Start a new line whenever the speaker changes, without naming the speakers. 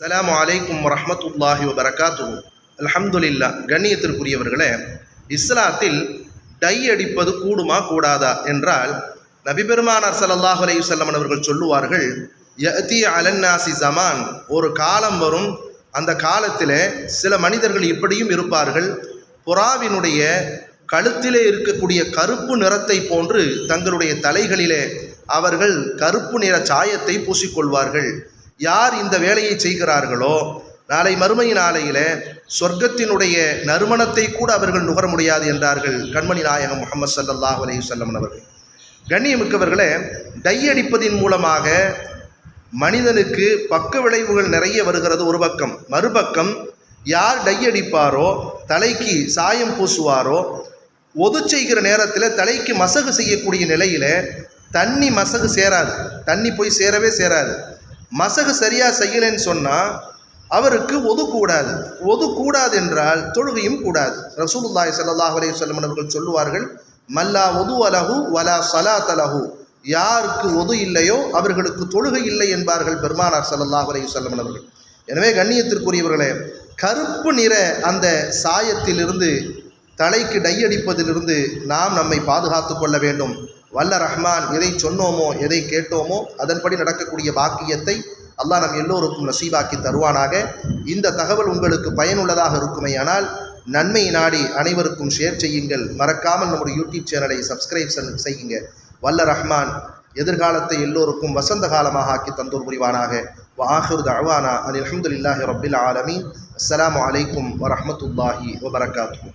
அஸ்ஸலாமு அலைக்கும் வரமத்துல்லாஹி வபரகாத்து அலமதுல்லா கண்ணியத்திற்குரியவர்களே இஸ்லாத்தில் டை அடிப்பது கூடுமா கூடாதா என்றால் நபிபெருமானார் ஸல்லல்லாஹு அலைஹி அவர்கள் சொல்லுவார்கள் யஅதி அலன்னாசி ஜமான். ஒரு காலம் வரும் அந்த காலத்தில் சில மனிதர்கள் இப்படியும் இருப்பார்கள் புறாவினுடைய கழுத்திலே இருக்கக்கூடிய கருப்பு நிறத்தை போன்று தங்களுடைய தலைகளிலே அவர்கள் கருப்பு நிற சாயத்தை பூசிக்கொள்வார்கள். யார் இந்த வேலையை செய்கிறார்களோ நாளை மறுமை நாளையிலே சொர்க்கத்தினுடைய நறுமணத்தை கூட அவர்கள் நுகர முடியாது என்றார்கள் கண்மணி நாயகம் முகமது சல்லாஹ் அலி வஸல்லம் அவர்கள். கண்ணியமிக்கவர்களே டை அடிப்பதின் மூலமாக மனிதனுக்கு பக்க விளைவுகள் நிறைய வருகிறது ஒரு பக்கம். மறுபக்கம் யார் டை அடிப்பாரோ தலைக்கு சாயம் பூசுவாரோ ஒது செய்கிற நேரத்தில் தலைக்கு மசகு செய்யக்கூடிய நிலையில் தண்ணி மசகு சேராது. தண்ணி போய் சேரவே சேராது. மசகு சரியாக செய்யலைன்னு சொன்னால் அவருக்கு ஒது கூடாது. ஒது கூடாது என்றால் தொழுகையும் கூடாது. ரசூலுல்லாய் சல்லாஹ் அலைஹி வஸல்லம் அவர்கள் சொல்லுவார்கள் மல்லா ஒது அலகு வலா சலா தலகு யாருக்கு ஒது இல்லையோ அவர்களுக்கு தொழுகை இல்லை என்பார்கள் பெருமானார் சல்லாஹ் அலைஹி வஸல்லம் அவர்கள். எனவே கண்ணியத்திற்குரியவர்களே கருப்பு நிற அந்த சாயத்திலிருந்து தலைக்கு டையடிப்பதிலிருந்து நாம் நம்மை பாதுகாத்து கொள்ள வேண்டும். வல்ல ரஹ்மான் எதை சொன்னோமோ எதை கேட்டோமோ அதன்படி நடக்கக்கூடிய பாக்கியத்தை அல்லாஹ் நம் எல்லோருக்கும் நசீபாக்கி தருவானாக. இந்த தகவல் உங்களுக்கு பயனுள்ளதாக இருக்குமேயானால் நன்மை நாடி அனைவருக்கும் ஷேர் செய்யுங்கள். மறக்காமல் நம்முடைய யூடியூப் சேனலை சப்ஸ்கிரைப் செய்யுங்க. வல்ல ரஹ்மான் எதிர்காலத்தை எல்லோருக்கும் வசந்த காலமாக ஆக்கி தந்தூர் புரிவானாக. வாஹிர் தவானா அலி அஹமதுல்லாஹி ரபில் ஆலமீன். அஸ்லாம் அலைக்கும் வரமத்துல்லாஹி வபரகாத்துஹு.